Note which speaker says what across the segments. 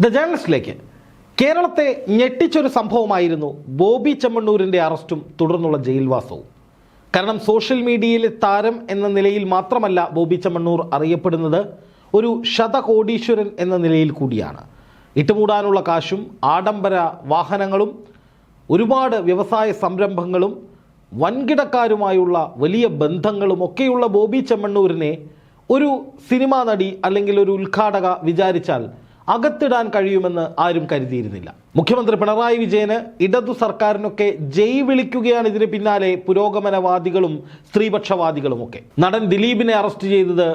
Speaker 1: The ജേണലിസ്റ്റിലേക്ക്. കേരളത്തെ ഞെട്ടിച്ചൊരു സംഭവമായിരുന്നു ബോബി ചെമ്മണ്ണൂരിന്റെ അറസ്റ്റും തുടർന്നുള്ള ജയിൽവാസവും. കാരണം സോഷ്യൽ മീഡിയയിലെ താരം എന്ന നിലയിൽ മാത്രമല്ല ബോബി ചെമ്മണ്ണൂർ അറിയപ്പെടുന്നത് ഒരു ശതകോടീശ്വരൻ എന്ന നിലയിൽ കൂടിയാണ്. ഇട്ടുമൂടാനുള്ള കാശും ആഡംബര വാഹനങ്ങളും ഒരുപാട് വ്യവസായ സംരംഭങ്ങളും വൻകിടക്കാരുമായുള്ള വലിയ ബന്ധങ്ങളും ഒക്കെയുള്ള ബോബി ചെമ്മണ്ണൂരിനെ ഒരു സിനിമാ നടി അല്ലെങ്കിൽ ഒരു ഉദ്ഘാടക വിചാരിച്ചാൽ അകത്തിടാൻ കഴിയുമെന്ന് ആരും കരുതിയിരുന്നില്ല. മുഖ്യമന്ത്രി പിണറായി വിജയന് ഇടതു സർക്കാരിനൊക്കെ ജയ് വിളിക്കുകയാണ് ഇതിന് പിന്നാലെ പുരോഗമനവാദികളും സ്ത്രീപക്ഷവാദികളുമൊക്കെ. നടൻ ദിലീപിനെ അറസ്റ്റ് ചെയ്തത്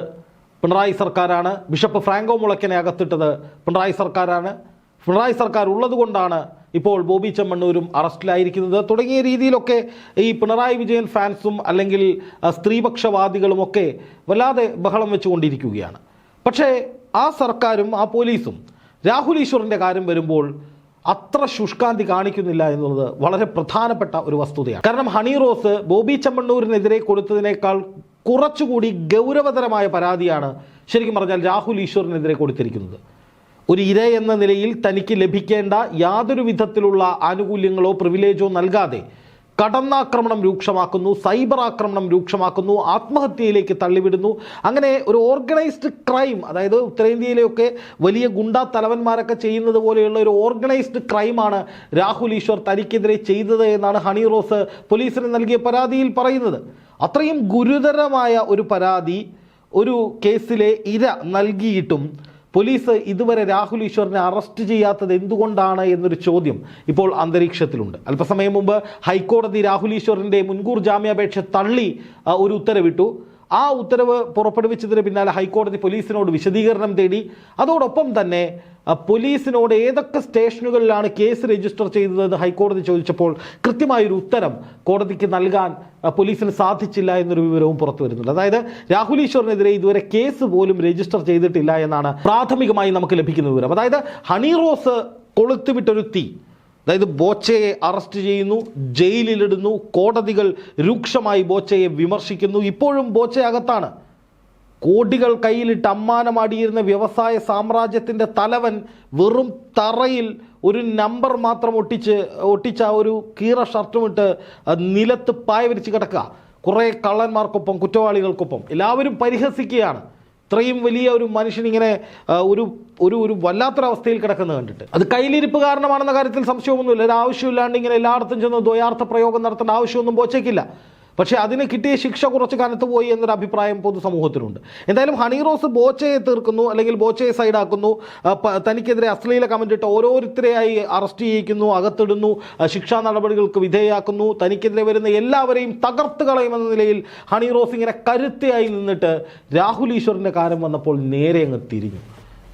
Speaker 1: പിണറായി സർക്കാരാണ്. ബിഷപ്പ് ഫ്രാങ്കോ മുളയ്ക്കനെ അകത്തിട്ടത് പിണറായി സർക്കാരാണ്. പിണറായി സർക്കാർ ഉള്ളതുകൊണ്ടാണ് ഇപ്പോൾ ബോബി ചെമ്മണ്ണൂരും അറസ്റ്റിലായിരിക്കുന്നത്. തുടങ്ങിയ രീതിയിലൊക്കെ ഈ പിണറായി വിജയൻ ഫാൻസും അല്ലെങ്കിൽ സ്ത്രീപക്ഷവാദികളുമൊക്കെ വല്ലാതെ ബഹളം വെച്ചുകൊണ്ടിരിക്കുകയാണ്. പക്ഷേ ആ സർക്കാരും ആ പോലീസും രാഹുൽ ഈശ്വറിന്റെ കാര്യം വരുമ്പോൾ അത്ര ശുഷ്കാന്തി കാണിക്കുന്നില്ല എന്നുള്ളത് വളരെ പ്രധാനപ്പെട്ട ഒരു വസ്തുതയാണ്. കാരണം ഹണി റോസ് ബോബി ചമ്മണ്ണൂരിനെതിരെ കൊടുത്തതിനേക്കാൾ കുറച്ചുകൂടി ഗൗരവതരമായ പരാതിയാണ് ശരിക്കും പറഞ്ഞാൽ രാഹുൽ ഈശ്വറിനെതിരെ കൊടുത്തിരിക്കുന്നത്. ഒരു ഇര എന്ന നിലയിൽ തനിക്ക് ലഭിക്കേണ്ട യാതൊരു വിധത്തിലുള്ള ആനുകൂല്യങ്ങളോ പ്രിവിലേജോ നൽകാതെ കടന്നാക്രമണം രൂക്ഷമാക്കുന്നു സൈബർ ആക്രമണം രൂക്ഷമാക്കുന്നു ആത്മഹത്യയിലേക്ക് തള്ളിവിടുന്നു. അങ്ങനെ ഒരു ഓർഗനൈസ്ഡ് ക്രൈം അതായത് ഉത്തരേന്ത്യയിലെയൊക്കെ വലിയ ഗുണ്ടാ തലവന്മാരൊക്കെ ചെയ്യുന്നത് പോലെയുള്ള ഒരു ഓർഗനൈസ്ഡ് ക്രൈമാണ് രാഹുൽ ഈശ്വർ തനിക്കെതിരെ ചെയ്തത് എന്നാണ് ഹണി റോസ് പോലീസിന് നൽകിയ പരാതിയിൽ പറയുന്നത്. അത്രയും ഗുരുതരമായ ഒരു പരാതി ഒരു കേസിലെ ഇര നൽകിയിട്ടും പോലീസ് ഇതുവരെ രാഹുൽ ഈശ്വറിനെ അറസ്റ്റ് ചെയ്യാത്തത് എന്തുകൊണ്ടാണ് എന്നൊരു ചോദ്യം ഇപ്പോൾ അന്തരീക്ഷത്തിലുണ്ട്. അല്പസമയം മുമ്പ് ഹൈക്കോടതി രാഹുൽ ഈശ്വറിന്റെ മുൻകൂർ ജാമ്യാപേക്ഷ തള്ളി ഒരു ഉത്തരവിട്ടു. ആ ഉത്തരവ് പുറപ്പെടുവിച്ചതിന് പിന്നാലെ ഹൈക്കോടതി പോലീസിനോട് വിശദീകരണം തേടി. അതോടൊപ്പം തന്നെ പോലീസിനോട് ഏതൊക്കെ സ്റ്റേഷനുകളിലാണ് കേസ് രജിസ്റ്റർ ചെയ്തതെന്ന് ഹൈക്കോടതി ചോദിച്ചപ്പോൾ കൃത്യമായൊരു ഉത്തരം കോടതിക്ക് നൽകാൻ പോലീസിന് സാധിച്ചില്ല എന്നൊരു വിവരവും പുറത്തു വരുന്നുണ്ട്. അതായത് രാഹുൽ ഈശ്വറിനെതിരെ ഇതുവരെ കേസ് പോലും രജിസ്റ്റർ ചെയ്തിട്ടില്ല എന്നാണ് പ്രാഥമികമായി നമുക്ക് ലഭിക്കുന്ന വിവരം. അതായത് ഹണി റോസ് കൊളുത്തുവിട്ടൊരു തീ. അതായത് ബോച്ചയെ അറസ്റ്റ് ചെയ്യുന്നു ജയിലിലിടുന്നു കോടതികൾ രൂക്ഷമായി ബോച്ചയെ വിമർശിക്കുന്നു. ഇപ്പോഴും ബോച്ച അകത്താണ്. കോടികൾ കയ്യിലിട്ട് അമ്മാനമാടിയിരുന്ന വ്യവസായ സാമ്രാജ്യത്തിന്റെ തലവൻ വെറും തറയിൽ ഒരു നമ്പർ മാത്രം ഒട്ടിച്ച് ഒട്ടിച്ച ഒരു കീറ ഷർട്ടുമിട്ട് നിലത്ത് പായ വിരിച്ച് കിടക്കുക. കുറേ കള്ളന്മാർക്കൊപ്പം കുറ്റവാളികൾക്കൊപ്പം എല്ലാവരും പരിഹസിക്കുകയാണ്. ഇത്രയും വലിയ ഒരു മനുഷ്യൻ ഇങ്ങനെ ഒരു ഒരു ഒരു വല്ലാത്തൊരവസ്ഥയിൽ കിടക്കുന്നത് കണ്ടിട്ട്. അത് കയ്യിലിരിപ്പ് കാരണമാണെന്ന കാര്യത്തിൽ സംശയമൊന്നുമില്ല. ഒരു ആവശ്യമില്ലാണ്ട് ഇങ്ങനെ എല്ലായിടത്തും ചെന്ന് ദ്വയാർത്ഥ പ്രയോഗം നടത്തേണ്ട ആവശ്യമൊന്നും പോച്ചേക്കില്ല പക്ഷേ അതിന് കിട്ടിയ ശിക്ഷ കുറച്ച് കാലത്ത് പോയി എന്നൊരു അഭിപ്രായം പൊതുസമൂഹത്തിനുണ്ട്. എന്തായാലും ഹണി റോസ് ബോച്ചയെ തീർക്കുന്നു അല്ലെങ്കിൽ ബോച്ചയെ സൈഡാക്കുന്നു. തനിക്കെതിരെ അശ്ലീല കമന്റ് ഇട്ട് ഓരോരുത്തരെയായി അറസ്റ്റ് ചെയ്യിക്കുന്നു അകത്തിടുന്നു ശിക്ഷാ നടപടികൾക്ക് വിധേയമാക്കുന്നു തനിക്കെതിരെ വരുന്ന എല്ലാവരെയും തകർത്ത് കളയുമെന്ന നിലയിൽ ഹണി റോസ് ഇങ്ങനെ കരുത്തയായി നിന്നിട്ട് രാഹുൽ ഈശ്വറിന്റെ കാര്യം വന്നപ്പോൾ നേരെ അങ്ങ് തിരിഞ്ഞു.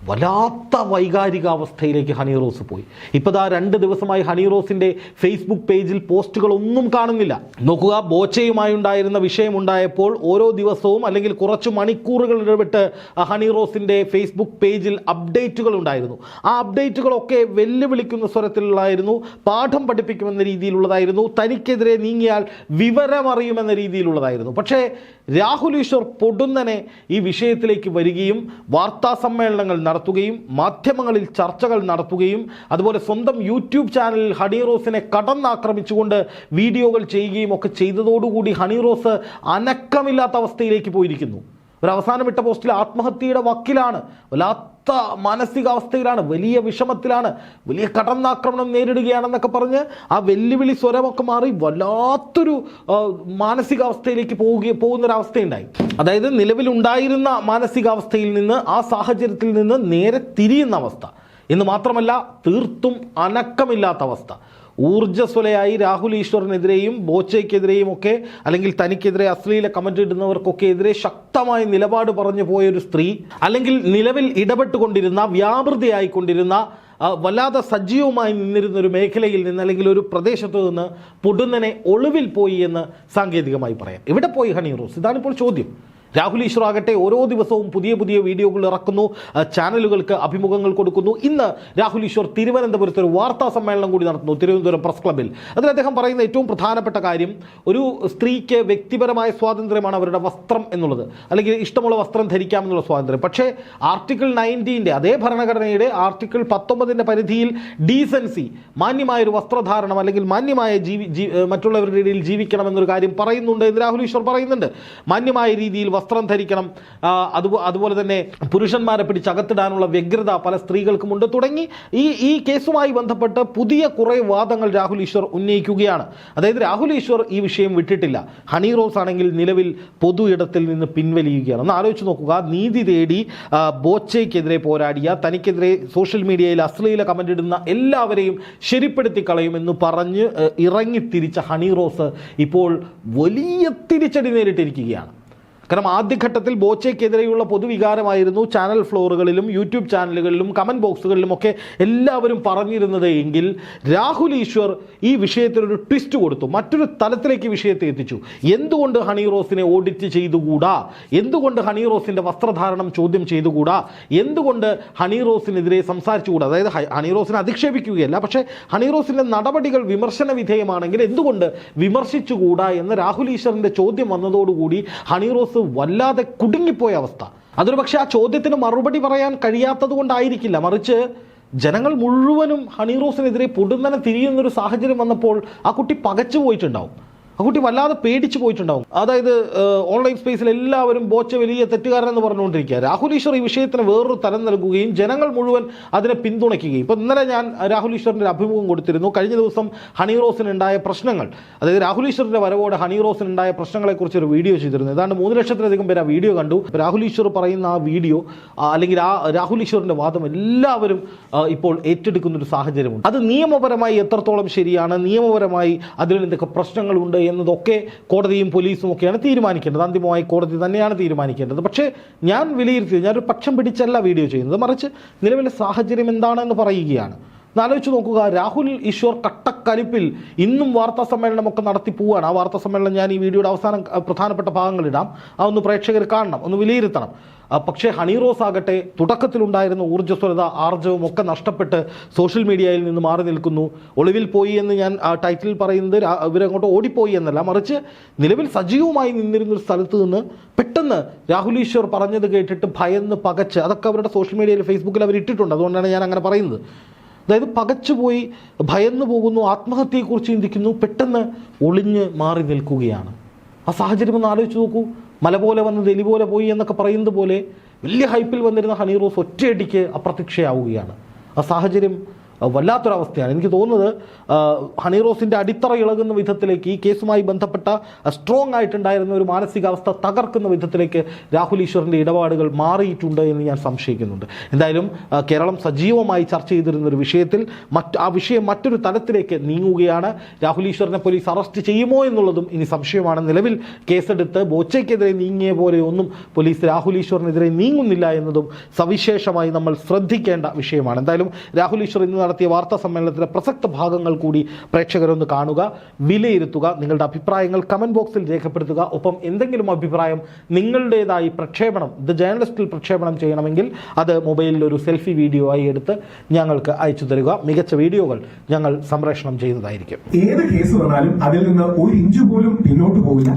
Speaker 1: വല്ലാത്ത വൈകാരികാവസ്ഥയിലേക്ക് ഹണി റോസ് പോയി. ഇപ്പോൾ ദാ രണ്ട് ദിവസമായി ഹണി റോസിന്റെ ഫേസ്ബുക്ക് പേജിൽ പോസ്റ്റുകളൊന്നും കാണുന്നില്ല. നോക്കുക ബോച്ചയുമായി ഉണ്ടായിരുന്ന വിഷയമുണ്ടായപ്പോൾ ഓരോ ദിവസവും അല്ലെങ്കിൽ കുറച്ച് മണിക്കൂറുകൾ ഇടപെട്ട് ആ ഹണി റോസിന്റെ ഫേസ്ബുക്ക് പേജിൽ അപ്ഡേറ്റുകൾ ഉണ്ടായിരുന്നു. ആ അപ്ഡേറ്റുകളൊക്കെ വെല്ലുവിളിക്കുന്ന സ്വരത്തിലുള്ളതായിരുന്നു പാഠം പഠിപ്പിക്കുമെന്ന രീതിയിലുള്ളതായിരുന്നു തനിക്കെതിരെ നീങ്ങിയാൽ വിവരമറിയുമെന്ന രീതിയിലുള്ളതായിരുന്നു. പക്ഷേ രാഹുൽ ഈശ്വർ പൊടുന്നനെ ഈ വിഷയത്തിലേക്ക് വരികയും വാർത്താ സമ്മേളനങ്ങൾ നടത്തുകയും മാധ്യമങ്ങളിൽ ചർച്ചകൾ നടത്തുകയും അതുപോലെ സ്വന്തം യൂട്യൂബ് ചാനലിൽ ഹണി റോസിനെ കടന്നാക്രമിച്ചുകൊണ്ട് വീഡിയോകൾ ചെയ്യുകയും ഒക്കെ ചെയ്തതോടുകൂടി ഹണി റോസ് അനക്കമില്ലാത്ത അവസ്ഥയിലേക്ക് പോയിരിക്കുന്നു. ഒരു അവസാനം ഇട്ട പോസ്റ്റിൽ ആത്മഹത്യയുടെ വക്കിലാണ്. വല്ലാത്ത മാനസികാവസ്ഥയിലാണ് വലിയ വിഷമത്തിലാണ് വലിയ കടന്നാക്രമണം നേരിടുകയാണെന്നൊക്കെ പറഞ്ഞ് ആ വെല്ലുവിളി സ്വരമൊക്കെ മാറി വല്ലാത്തൊരു മാനസികാവസ്ഥയിലേക്ക് പോവുക പോകുന്നൊരവസ്ഥയുണ്ടായി. അതായത് നിലവിലുണ്ടായിരുന്ന മാനസികാവസ്ഥയിൽ നിന്ന് ആ സാഹചര്യത്തിൽ നിന്ന് നേരെ തിരിയുന്ന അവസ്ഥ. എന്ന് മാത്രമല്ല തീർത്തും അനക്കമില്ലാത്ത അവസ്ഥ. ഊർജസ്വലയായി രാഹുൽ ഈശ്വറിനെതിരെയും ബോച്ചയ്ക്കെതിരെയും ഒക്കെ അല്ലെങ്കിൽ തനിക്കെതിരെ അശ്ലീല കമന്റ് ഇടുന്നവർക്കൊക്കെ എതിരെ ശക്തമായ നിലപാട് പറഞ്ഞു പോയൊരു സ്ത്രീ അല്ലെങ്കിൽ നിലവിൽ ഇടപെട്ടുകൊണ്ടിരുന്ന വ്യാപൃതിയായിക്കൊണ്ടിരുന്ന വല്ലാതെ സജീവമായി നിന്നിരുന്ന ഒരു മേഖലയിൽ നിന്ന് അല്ലെങ്കിൽ ഒരു പ്രദേശത്ത് നിന്ന് പൊടുന്നനെ ഒളിവിൽ പോയി എന്ന് സാങ്കേതികമായി പറയാം. ഇവിടെ പോയി ഹണി റോസ്? ഇതാണിപ്പോൾ ചോദ്യം. രാഹുൽ ഈശ്വർ ആകട്ടെ ഓരോ ദിവസവും പുതിയ പുതിയ വീഡിയോകൾ ഇറക്കുന്നു ചാനലുകൾക്ക് അഭിമുഖങ്ങൾ കൊടുക്കുന്നു. ഇന്ന് രാഹുൽ ഈശ്വർ തിരുവനന്തപുരത്ത് ഒരു വാർത്താ സമ്മേളനം കൂടി നടത്തുന്നു തിരുവനന്തപുരം പ്രസ് ക്ലബിൽ അതിൽ അദ്ദേഹം പറയുന്ന ഏറ്റവും പ്രധാനപ്പെട്ട കാര്യം ഒരു സ്ത്രീക്ക് വ്യക്തിപരമായ സ്വാതന്ത്ര്യമാണ് അവരുടെ വസ്ത്രം എന്നുള്ളത്. അല്ലെങ്കിൽ ഇഷ്ടമുള്ള വസ്ത്രം ധരിക്കാമെന്നുള്ള സ്വാതന്ത്ര്യം. പക്ഷേ ആർട്ടിക്കിൾ നയന്റീന്റെ അതേ ഭരണഘടനയുടെ ആർട്ടിക്കിൾ പത്തൊമ്പതിന്റെ പരിധിയിൽ ഡീസൻസി മാന്യമായ ഒരു വസ്ത്രധാരണം അല്ലെങ്കിൽ മാന്യമായ ജീവി മറ്റുള്ളവരുടെ ഇടയിൽ ജീവിക്കണം എന്നൊരു കാര്യം പറയുന്നുണ്ട് എന്ന് രാഹുൽ ഈശ്വർ പറയുന്നുണ്ട്. മാന്യമായ രീതിയിൽ വസ്ത്രം ധരിക്കണം. അതു അതുപോലെ തന്നെ പുരുഷന്മാരെ പിടിച്ച് അകത്തിടാനുള്ള വ്യഗ്രത പല സ്ത്രീകൾക്കുമുണ്ട്. തുടങ്ങി ഈ ഈ കേസുമായി ബന്ധപ്പെട്ട് പുതിയ കുറേ വാദങ്ങൾ രാഹുൽ ഈശ്വർ ഉന്നയിക്കുകയാണ്. അതായത് രാഹുൽ ഈശ്വർ ഈ വിഷയം വിട്ടിട്ടില്ല. ഹണി റോസ് ആണെങ്കിൽ നിലവിൽ പൊതു ഇടത്തിൽ നിന്ന് പിൻവലിയുകയാണ്. ഒന്ന് ആലോചിച്ച് നോക്കുക. നീതി തേടി ബോച്ചയ്ക്കെതിരെ പോരാടിയ തനിക്കെതിരെ സോഷ്യൽ മീഡിയയിൽ അശ്ലീല കമന്റ് ഇടുന്ന എല്ലാവരെയും ശരിപ്പെടുത്തി കളയുമെന്ന് പറഞ്ഞ് ഇറങ്ങിത്തിരിച്ച ഹണി റോസ് ഇപ്പോൾ വലിയ തിരിച്ചടി നേരിട്ടിരിക്കുകയാണ്. കാരണം ആദ്യഘട്ടത്തിൽ ബോച്ചയ്ക്കെതിരെയുള്ള പൊതുവികാരമായിരുന്നു ചാനൽ ഫ്ലോറുകളിലും യൂട്യൂബ് ചാനലുകളിലും കമന്റ് ബോക്സുകളിലും ഒക്കെ എല്ലാവരും പറഞ്ഞിരുന്നത് എങ്കിൽ രാഹുൽ ഈശ്വർ ഈ വിഷയത്തിനൊരു ട്വിസ്റ്റ് കൊടുത്തു മറ്റൊരു തലത്തിലേക്ക് വിഷയത്തെ എത്തിച്ചു. എന്തുകൊണ്ട് ഹണി റോസിനെ ഓഡിറ്റ് ചെയ്തുകൂടാ? എന്തുകൊണ്ട് ഹണി റോസിന്റെ വസ്ത്രധാരണം ചോദ്യം ചെയ്തുകൂടാ? എന്തുകൊണ്ട് ഹണി റോസിനെതിരെ സംസാരിച്ചുകൂടാ? അതായത് ഹണി റോസിനെ അധിക്ഷേപിക്കുകയല്ല പക്ഷേ ഹണി റോസിന്റെ നടപടികൾ വിമർശന വിധേയമാണെങ്കിൽ എന്തുകൊണ്ട് വിമർശിച്ചുകൂടാ എന്ന് രാഹുൽ ഈശ്വറിന്റെ ചോദ്യം വന്നതോടുകൂടി ഹണി റോസ് വല്ലാതെ കുടുങ്ങിപ്പോയ അവസ്ഥ. അതൊരു പക്ഷേ ആ ചോദ്യത്തിന് മറുപടി പറയാൻ കഴിയാത്തത് കൊണ്ടായിരിക്കില്ല മറിച്ച് ജനങ്ങൾ മുഴുവനും ഹണി റോസിനെതിരെ പൊടുന്നനെ തിരിയുന്നൊരു സാഹചര്യം വന്നപ്പോൾ ആ കുട്ടി പകച്ചു പോയിട്ടുണ്ടാവും ആ കുട്ടി വല്ലാതെ പേടിച്ചു പോയിട്ടുണ്ടാവും. അതായത് ഓൺലൈൻ സ്പേസിൽ എല്ലാവരും ബോച്ച വലിയ തെറ്റുകാരനെന്ന് പറഞ്ഞുകൊണ്ടിരിക്കുക. രാഹുൽ ഈശ്വർ ഈ വിഷയത്തിന് വേറൊരു തരം നൽകുകയും ജനങ്ങൾ മുഴുവൻ അതിനെ പിന്തുണയ്ക്കുകയും. ഇപ്പം ഇന്നലെ ഞാൻ രാഹുൽ ഈശ്വറിന്റെ അഭിമുഖം കൊടുത്തിരുന്നു. കഴിഞ്ഞ ദിവസം ഹണി റോസിനുണ്ടായ പ്രശ്നങ്ങൾ. അതായത് രാഹുൽ ഈശ്വറിന്റെ വരവോടെ ഹണി റോസിനുണ്ടായ പ്രശ്നങ്ങളെക്കുറിച്ച് ഒരു വീഡിയോ ചെയ്തിരുന്നു. ഏതാണ്ട് മൂന്ന് ലക്ഷത്തിലധികം പേര് ആ വീഡിയോ കണ്ടു. രാഹുൽ ഈശ്വർ പറയുന്ന ആ വീഡിയോ അല്ലെങ്കിൽ ആ രാഹുൽ ഈശ്വറിന്റെ വാദം എല്ലാവരും ഇപ്പോൾ ഏറ്റെടുക്കുന്ന ഒരു സാഹചര്യമുണ്ട്. അത് നിയമപരമായി എത്രത്തോളം ശരിയാണ്? നിയമപരമായി അതിൽ എന്തൊക്കെ പ്രശ്നങ്ങളുണ്ട് എന്നതൊക്കെ കോടതിയും പോലീസും ഒക്കെയാണ് തീരുമാനിക്കേണ്ടത്. അന്തിമമായി കോടതി തന്നെയാണ് തീരുമാനിക്കേണ്ടത്. പക്ഷേ ഞാൻ വിലയിരുത്തിയത് ഞാനൊരു പക്ഷം പിടിച്ചല്ല വീഡിയോ ചെയ്യുന്നത്. മറിച്ച് നിലവിലെ സാഹചര്യം എന്താണെന്ന് പറയുകയാണ്. ആലോചിച്ച് നോക്കുക. രാഹുൽ ഈശ്വർ കട്ടക്കലിപ്പിൽ ഇന്നും വാർത്താ സമ്മേളനമൊക്കെ നടത്തി പോവുകയാണ് ആ വാർത്താ സമ്മേളനം ഞാൻ ഈ വീഡിയോയുടെ അവസാനം പ്രധാനപ്പെട്ട ഭാഗങ്ങളിടാം ആ ഒന്ന് പ്രേക്ഷകർ കാണണം ഒന്ന് വിലയിരുത്തണം. പക്ഷേ ഹണി റോസ് ആകട്ടെ തുടക്കത്തിലുണ്ടായിരുന്ന ഊർജസ്വലത ആർജവും ഒക്കെ നഷ്ടപ്പെട്ട് സോഷ്യൽ മീഡിയയിൽ നിന്ന് മാറി നിൽക്കുന്നു. ഒളിവിൽ പോയി എന്ന് ഞാൻ ടൈറ്റിൽ പറയുന്നത് ഇവരങ്ങോട്ട് ഓടിപ്പോയി എന്നല്ല. മറിച്ച് നിലവിൽ സജീവമായി നിന്നിരുന്ന ഒരു സ്ഥലത്ത് നിന്ന് പെട്ടെന്ന് രാഹുൽ ഈശ്വർ പറഞ്ഞത് കേട്ടിട്ട് ഭയന്ന് പകച്ച്. അതൊക്കെ അവരുടെ സോഷ്യൽ മീഡിയയിൽ ഫേസ്ബുക്കിൽ അവർ ഇട്ടിട്ടുണ്ട്. അതുകൊണ്ടാണ് ഞാൻ അങ്ങനെ പറയുന്നത്. അതായത് പകച്ചുപോയി ഭയന്നു പോകുന്നു ആത്മഹത്യയെക്കുറിച്ച് ചിന്തിക്കുന്നു പെട്ടെന്ന് ഒളിഞ്ഞ് മാറി നിൽക്കുകയാണ്. ആ സാഹചര്യം ഒന്ന് ആലോചിച്ച് നോക്കൂ. മല പോലെ വന്നത് എലി പോലെ പോയി എന്നൊക്കെ പറയുന്നത് പോലെ വലിയ ഹൈപ്പിൽ വന്നിരുന്ന ഹണി റോസ് ഒറ്റയടിക്ക് അപ്രത്യക്ഷയാവുകയാണ്. ആ സാഹചര്യം വല്ലാത്തൊരവസ്ഥയാണ്. എനിക്ക് തോന്നുന്നത് ഹണിറോസിന്റെ ഹണി റോസിന്റെ അടിത്തറ ഇളകുന്ന വിധത്തിലേക്ക് ഈ കേസുമായി ബന്ധപ്പെട്ട സ്ട്രോങ് ആയിട്ടുണ്ടായിരുന്ന ഒരു മാനസികാവസ്ഥ തകർക്കുന്ന വിധത്തിലേക്ക് രാഹുൽ ഈശ്വറിന്റെ ഇടപാടുകൾ മാറിയിട്ടുണ്ട് എന്ന് ഞാൻ സംശയിക്കുന്നുണ്ട്. എന്തായാലും കേരളം സജീവമായി ചർച്ച ചെയ്തിരുന്ന ഒരു വിഷയത്തിൽ മറ്റ് ആ വിഷയം മറ്റൊരു തലത്തിലേക്ക് നീങ്ങുകയാണ്. രാഹുൽ ഈശ്വറിനെ പോലീസ് അറസ്റ്റ് ചെയ്യുമോ എന്നുള്ളതും ഇനി സംശയമാണ്. നിലവിൽ കേസെടുത്ത് ബോച്ചയ്ക്കെതിരെ നീങ്ങിയ പോലെ ഒന്നും പോലീസ് രാഹുൽ ഈശ്വറിനെതിരെ നീങ്ങുന്നില്ല എന്നതും സവിശേഷമായി നമ്മൾ ശ്രദ്ധിക്കേണ്ട വിഷയമാണ്. എന്തായാലും രാഹുൽ ഈശ്വർ ഇന്ന് നടത്തിയ വാർത്താ സമ്മേളനത്തിലെ പ്രസക്ത ഭാഗങ്ങൾ കൂടി പ്രേക്ഷകരൊന്ന് കാണുക വിലയിരുത്തുക നിങ്ങളുടെ അഭിപ്രായങ്ങൾ കമന്റ് ബോക്സിൽ രേഖപ്പെടുത്തുക. ഒപ്പം എന്തെങ്കിലും അഭിപ്രായം നിങ്ങളുടേതായി പ്രക്ഷേപണം ദ ജേർണലിസ്റ്റിൽ പ്രക്ഷേപണം ചെയ്യണമെങ്കിൽ അത് മൊബൈലിൽ ഒരു സെൽഫി വീഡിയോ ആയി എടുത്ത് ഞങ്ങൾക്ക് അയച്ചു തരിക. മികച്ച വീഡിയോകൾ ഞങ്ങൾ സംപ്രേഷണം ചെയ്യുന്നതായിരിക്കും.
Speaker 2: ഏത് കേസ് വന്നാലും അതിൽ നിന്ന് ഒരു ഇഞ്ചു പോലും പിന്നോട്ട് പോകില്ല.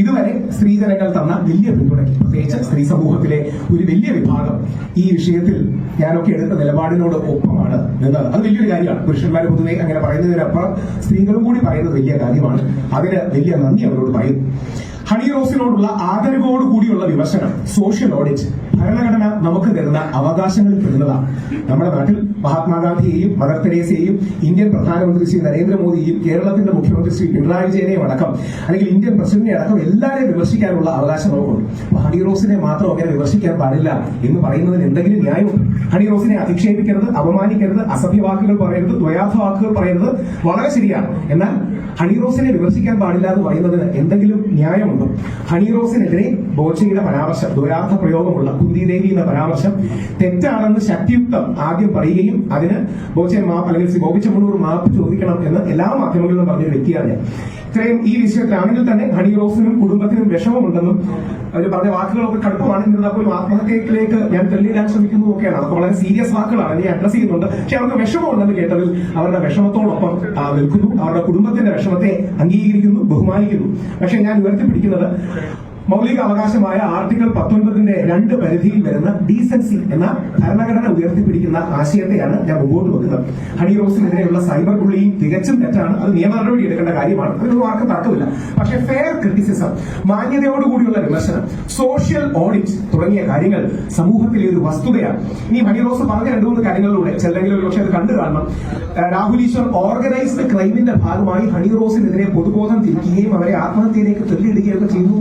Speaker 2: ഇതുവരെ സ്ത്രീജനങ്ങൾ തന്ന വലിയ പിന്തുണ പ്രത്യേകിച്ച് സ്ത്രീ സമൂഹത്തിലെ ഒരു വലിയ വിഭാഗം ഈ വിഷയത്തിൽ ഞാനൊക്കെ എടുത്ത നിലപാടിനോട് ഒപ്പമാണ് നിന്നത്. അത് വലിയൊരു കാര്യമാണ്. പുരുഷന്മാർ പൊതുവെ അങ്ങനെ പറയുന്നതിനപ്പുറം സ്ത്രീകളും കൂടി പറയുന്നത് വലിയ കാര്യമാണ്. അതിന് വലിയ നന്ദി അവരോട് പറയുന്നു. ഹണി റോസിനോടുള്ള ആദരവോട് കൂടിയുള്ള വിമർശനം സോഷ്യൽ ഓഡിറ്റ് ഭരണഘടന നമുക്ക് തരുന്ന അവകാശങ്ങളിൽ പെടുന്നതാണ് നമ്മുടെ നാട്ടിൽ മഹാത്മാഗാന്ധിയെയും മദർ തെരേസയെയും ഇന്ത്യൻ പ്രധാനമന്ത്രി ശ്രീ നരേന്ദ്രമോദിയെയും കേരളത്തിന്റെ മുഖ്യമന്ത്രി ശ്രീ പിണറായി വിജയനെയും അടക്കം അല്ലെങ്കിൽ ഇന്ത്യൻ പ്രസിഡന്റിനെ അടക്കം എല്ലാവരെയും വിമർശിക്കാനുള്ള അവകാശം നമുക്കുണ്ട് അപ്പൊ ഹണി റോസിനെ മാത്രം അങ്ങനെ വിമർശിക്കാൻ പാടില്ല എന്ന് പറയുന്നതിന് എന്തെങ്കിലും ന്യായമുണ്ട്. ഹണി റോസിനെ അധിക്ഷേപിക്കരുത് അപമാനിക്കരുത് അസഭ്യവാക്കുകൾ പറയരുത് ദ്വയാർത്ഥ വാക്കുകൾ പറയരുത് വളരെ ശരിയാണ്. എന്നാൽ ഹണി റോസിനെ വിമർശിക്കാൻ പാടില്ല എന്ന് പറയുന്നതിന് എന്തെങ്കിലും ന്യായമുണ്ടോ? ഹണി റോസിനെതിരെ ബോച്ചയുടെ പരാമർശം ദുരാർത്ഥ പ്രയോഗമുള്ള കുന്തിദേവി എന്ന പരാമർശം തെറ്റാണെന്ന് ശക്തിയുക്തം ആദ്യം പറയുകയും ഇനിയും അതിന് ബോച്ചെ മാപ്പ് അല്ലെങ്കിൽ ശ്രീ ബോബി ചെമ്മണ്ണൂർ മാപ്പ് ചോദിക്കണം എന്ന് എല്ലാ മാധ്യമങ്ങളിലും പറഞ്ഞൊരു വ്യക്തിയാണ് ഞാൻ. ഇത്രയും ഈ വിഷയത്തിലാണെങ്കിൽ തന്നെ ഹണി റോസിനും കുടുംബത്തിനും വിഷമമുണ്ടെന്നും അവർ പറഞ്ഞ വാക്കുകളൊക്കെ കടുപ്പമാണ് എന്നിരുന്നാൽ ആത്മഹത്യയിലേക്ക് ഞാൻ തെളിയിടാൻ ശ്രമിക്കുന്നു ഒക്കെയാണ് അതൊക്കെ വളരെ സീരിയസ് വാക്കുകളാണ്. ഞാൻ അഡ്രസ് ചെയ്യുന്നുണ്ട്. പക്ഷെ അവർക്ക് വിഷമമുണ്ടെന്ന് കേട്ടതിൽ അവരുടെ വിഷമത്തോടൊപ്പം നിൽക്കുന്നു. അവരുടെ കുടുംബത്തിന്റെ വിഷമത്തെ അംഗീകരിക്കുന്നു ബഹുമാനിക്കുന്നു. പക്ഷെ ഞാൻ ഉയർത്തിപ്പിടിക്കുന്നത് മൗലിക അവകാശമായ ആർട്ടിക്കിൾ പത്തൊൻപതിന്റെ രണ്ട് പരിധിയിൽ വരുന്ന ഡീസൻസി എന്ന ഭരണഘടന ഉയർത്തിപ്പിടിക്കുന്ന ആശയത്തെയാണ് ഞാൻ മുമ്പോട്ട് വെക്കുന്നത്. ഹണി റോസിനെതിരെയുള്ള സൈബർ ബുള്ളിയും തികച്ചും തെറ്റാണ്. അത് നിയമ നടപടി എടുക്കേണ്ട കാര്യമാണ്. അതിനൊന്നും ആർക്കും തർക്കമില്ല. പക്ഷെ ഫെയർ ക്രിറ്റിസിസം മാന്യതയോടുകൂടിയുള്ള വിമർശനം സോഷ്യൽ ഓഡിറ്റ് തുടങ്ങിയ കാര്യങ്ങൾ സമൂഹത്തിലെ ഒരു വസ്തുതയാണ്. ഇനി ഹണി റോസ് പറഞ്ഞ രണ്ടു മൂന്ന് കാര്യങ്ങളിലൂടെ ചിലരെങ്കിലും ഒരു പക്ഷേ അത് കണ്ടു കാണണം. രാഹുൽ ഈശ്വർ ഓർഗനൈസ്ഡ് ക്രൈമിന്റെ ഭാഗമായി ഹണി റോസിനെതിരെ പൊതുബോധം തിരിക്കുകയും അവരെ ആത്മഹത്യയിലേക്ക് തള്ളിയിടുകയും ഒക്കെ ചെയ്യുന്നു.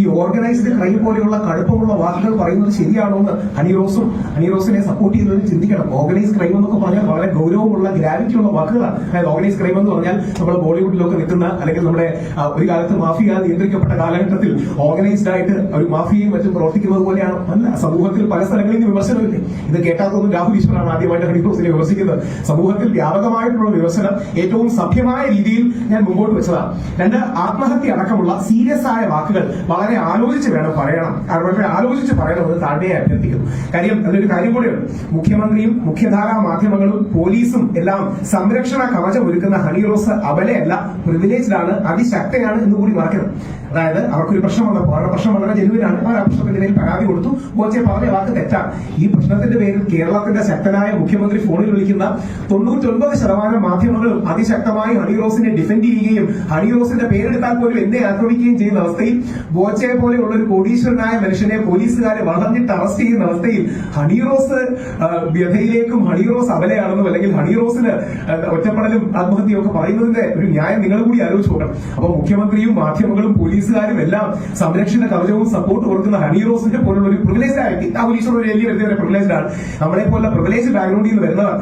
Speaker 2: ഈ ഓർഗനൈസ്ഡ് ക്രൈം പോലെയുള്ള കടുപ്പമുള്ള വാക്കുകൾ പറയുന്നത് ശരിയാണോ എന്ന് ഹണിറോസും ഹണിറോസിനെ സപ്പോർട്ട് ചെയ്യുന്നവരും ചിന്തിക്കണം. ഓർഗനൈസ് ക്രൈം എന്നൊക്കെ പറഞ്ഞാൽ വളരെ ഗൗരവമുള്ള ഗ്രാവിറ്റി ഉള്ള വാക്കുകളാണ്. അതായത് ഓർഗനൈസ് ക്രൈം എന്ന് പറഞ്ഞാൽ നമ്മൾ ബോളിവുഡിലൊക്കെ നിൽക്കുന്ന അല്ലെങ്കിൽ നമ്മുടെ ഒരു കാലത്ത് മാഫിയ നിയന്ത്രിക്കപ്പെട്ട കാലഘട്ടത്തിൽ ഓർഗനൈസ്ഡ് ആയിട്ട് ഒരു മാഫിയയും മറ്റും പ്രവർത്തിക്കുന്നത് പോലെയാണ്. അല്ല സമൂഹത്തിൽ പല സ്ഥലങ്ങളിൽ നിന്ന് വിമർശനമില്ലേ? ഇത് കേട്ടാത്തൊന്നും രാഹുൽ ഈശ്വറാണ് ആദ്യമായിട്ട് ഹണിറോസിനെ വിമർശിക്കുന്നത്. സമൂഹത്തിൽ വ്യാപകമായിട്ടുള്ള വിമർശനം ഏറ്റവും സഭ്യമായ രീതിയിൽ ഞാൻ മുമ്പോട്ട് വെച്ചതാണ്. രണ്ട് ആത്മഹത്യ അടക്കമുള്ള സീരിയസ് ആയ വാക്കുകൾ വളരെ ആലോചിച്ച് വേണം പറയണം. വളരെ ആലോചിച്ച് പറയണമെന്ന് താഴ്മയെ അഭ്യർത്ഥിക്കുന്നു. കാര്യം അതിലൊരു കാര്യം കൂടിയുണ്ട് മുഖ്യമന്ത്രിയും മുഖ്യധാരാ മാധ്യമങ്ങളും പോലീസും എല്ലാം സംരക്ഷണ കവചം ഒരുക്കുന്ന ഹണി റോസ് അബലയല്ല പ്രിവിലേജിലാണ് അതിശക്തയാണ് എന്ന് കൂടി മറക്കണം അതായത് അവർക്കൊരു പ്രശ്നം വന്നപ്പോൾ അവരുടെ പ്രശ്നം വളരെ ജനുവിനാണ്. അവർ ആ പ്രശ്നത്തിനെതിരെ പരാതി കൊടുത്തു. ഗോച്ചെ പറഞ്ഞ വാക്ക് തെറ്റാണ് ഈ പ്രശ്നത്തിന്റെ പേരിൽ കേരളത്തിന്റെ ശക്തനായ മുഖ്യമന്ത്രി ഫോണിൽ വിളിക്കുന്ന തൊണ്ണൂറ്റൊൻപത് ശതമാനം മാധ്യമങ്ങളും അതിശക്തമായി ഹണി റോസിനെ ഡിഫെൻഡ് ചെയ്യുകയും ഹണി റോസിന്റെ പേരെടുത്താൽ പോലും എന്നെ ആക്രമിക്കുകയും ചെയ്യുന്ന അവസ്ഥയിൽ ബോച്ചയെ പോലെയുള്ള ഒരു കോടീശ്വരനായ മനുഷ്യനെ പോലീസുകാരെ വളഞ്ഞിട്ട് അറസ്റ്റ് ചെയ്യുന്ന അവസ്ഥയിൽ ഹണി റോസ് ആ, വ്യഥയിലേക്കും ഹണി റോസ് അബലയാണെന്നും അല്ലെങ്കിൽ ഹണി റോസിന് ആ, ഒറ്റപ്പെടലും ആത്മഹത്യയും ഒക്കെ പറയുന്നതിന്റെ ഒരു ന്യായം നിങ്ങൾ കൂടി ആലോചിച്ച് നോക്കണം. അപ്പൊ മുഖ്യമന്ത്രിയും മാധ്യമങ്ങളും പോലീസുകാരും എല്ലാം സംരക്ഷണ കവചവും സപ്പോർട്ട് കൊടുക്കുന്ന ഹണി റോസിന്റെ പോലുള്ള ഒരു പ്രിവിലേജ് ആയ ആ പോലീസ് ഒരു വലിയ വ്യക്തി പ്രിവിലേജ് ആണ്. നമ്മളെ പോലുള്ള പ്രിവിലേജ് ബാക്ക്ഗ്രൗണ്ടിൽ നിന്ന് വരുന്നവർ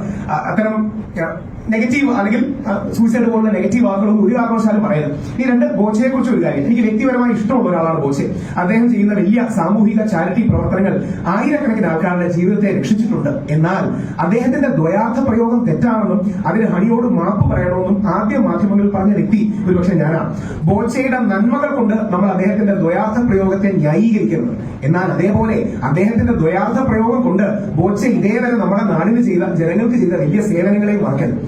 Speaker 2: അത്തരം നെഗറ്റീവ് അല്ലെങ്കിൽ സൂയിസൈഡ് പോലുള്ള നെഗറ്റീവ് വാക്കുകളും ഒരു കാരണവശാലും പറയരുത്. ഈ രണ്ട് ബോച്ചയെ കുറിച്ച് ഒരു കാര്യം. എനിക്ക് വ്യക്തിപരമായി ഇഷ്ടമുള്ള ഒരാളാണ് ബോച്ചെ. അദ്ദേഹം ചെയ്യുന്ന വലിയ സാമൂഹിക ചാരിറ്റി പ്രവർത്തനങ്ങൾ ആയിരക്കണക്കിന് ആൾക്കാരുടെ ജീവിതത്തെ രക്ഷിച്ചിട്ടുണ്ട്. എന്നാൽ അദ്ദേഹത്തിന്റെ ദ്വയാർത്ഥ പ്രയോഗം തെറ്റാണെന്നും അതിന് ഹണിയോട് മാപ്പ് പറയണമെന്നും ആദ്യ മാധ്യമങ്ങളിൽ പറഞ്ഞ വ്യക്തി ഒരുപക്ഷെ ഞാനാണ് ബോച്ചയുടെ നന്മകൾ കൊണ്ട് നമ്മൾ അദ്ദേഹത്തിന്റെ ദ്വയാർത്ഥ പ്രയോഗത്തെ ന്യായീകരിക്കുന്നത് എന്നാൽ അതേപോലെ അദ്ദേഹത്തിന്റെ ദ്വയാർത്ഥ പ്രയോഗം കൊണ്ട് ബോച്ച ഇതേവരെ നമ്മുടെ നാടിന് ചെയ്ത ജനങ്ങൾക്ക് ചെയ്ത വലിയ സേവനങ്ങളെ മറക്കരുത്.